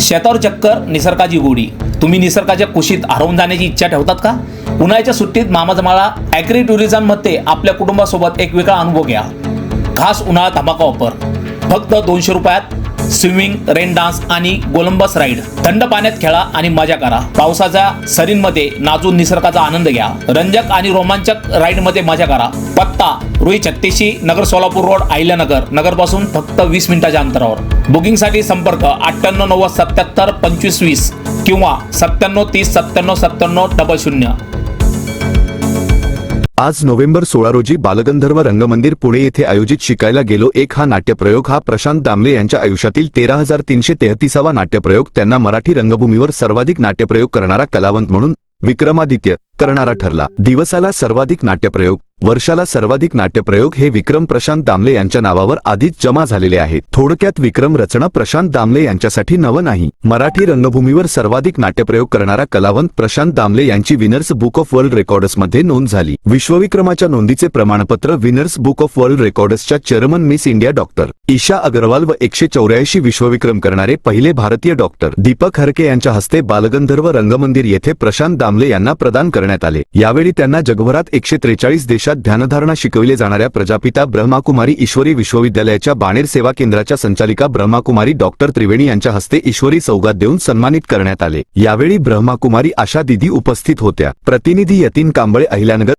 शेतावर चक्कर निसर्गाची गोडी. तुम्ही निसर्गाच्या कुशीत हरवून जाण्याची इच्छा ठेवतात का? उन्हाळ्याच्या सुट्टीत मामाजमाळा ॲग्री टुरिझममध्ये आपल्या कुटुंबासोबत एक वेगळा अनुभव घ्या. खास उन्हाळा धमाका ऑफर फक्त दोनशे रुपयात स्विमिंग रेन डान्स आणि गोलंबस राईड. थंड पाण्यात खेळा आणि मजा करा. पावसाच्या सरींमध्ये नाजून निसर्गाचा आनंद घ्या. रंजक आणि रोमांचक राईडमध्ये मजा करा. पत्ता रुई छत्तीशी नगर सोलापूर रोड अहिल्यानगर नगरपासून फक्त वीस मिनिटाच्या अंतरावर. बुकिंगसाठी संपर्क अठ्ठ्याण्णव नव्वद सत्याहत्तर पंचवीस वीस किंवा सत्त्याण्णव तीस सत्त्याण्णव सत्त्याण्णव डबल शून्य. आज नोव्हेंबर सोळा रोजी बालगंधर्व रंगमंदिर पुणे येथे आयोजित शिकायला गेलो. एक हा नाट्यप्रयोग हा प्रशांत दामले यांच्या आयुष्यातील तेरा हजार तीनशे तेहतीसावा नाट्यप्रयोग. त्यांना मराठी रंगभूमीवर सर्वाधिक नाट्यप्रयोग करणारा कलावंत म्हणून विक्रमादित्य करणारा ठरला. दिवसाला सर्वाधिक नाट्यप्रयोग. वर्षाला सर्वाधिक नाट्यप्रयोग हे विक्रम प्रशांत दामले यांच्या नावावर आधीच जमा झालेले आहेत. थोडक्यात विक्रम रचना प्रशांत दामले यांच्यासाठी नवं नाही. मराठी रंगभूमीवर सर्वाधिक नाट्यप्रयोग करणारा कलावंत प्रशांत दामले यांची विनर्स बुक ऑफ वर्ल्ड रेकॉर्ड्समध्ये नोंद झाली. विश्वविक्रमाच्या नोंदीचे प्रमाणपत्र winners book of World रेकॉर्ड्सच्या chairman Miss India doctor Isha Agarwal व एकशे चौऱ्याऐंशी विश्वविक्रम करणारे पहिले भारतीय डॉक्टर दीपक हरके यांच्या हस्ते बालगंधर्व रंगमंदिर येथे प्रशांत दामले यांना प्रदान करण्यात आले. यावेळी त्यांना जगभरात एकशे त्रेचाळीस देशात ध्यानधारणा शिकविले जाणाऱ्या प्रजापिता ब्रह्माकुमारी ईश्वरी विश्वविद्यालयाच्या बाणेर सेवा केंद्राच्या संचालिका ब्रह्माकुमारी डॉक्टर त्रिवेणी यांच्या हस्ते ईश्वरी सौगात देऊन सन्मानित करण्यात आले. यावेळी ब्रह्माकुमारी आशा दिदी उपस्थित होत्या. प्रतिनिधी यतीन कांबळे अहिल्यानगर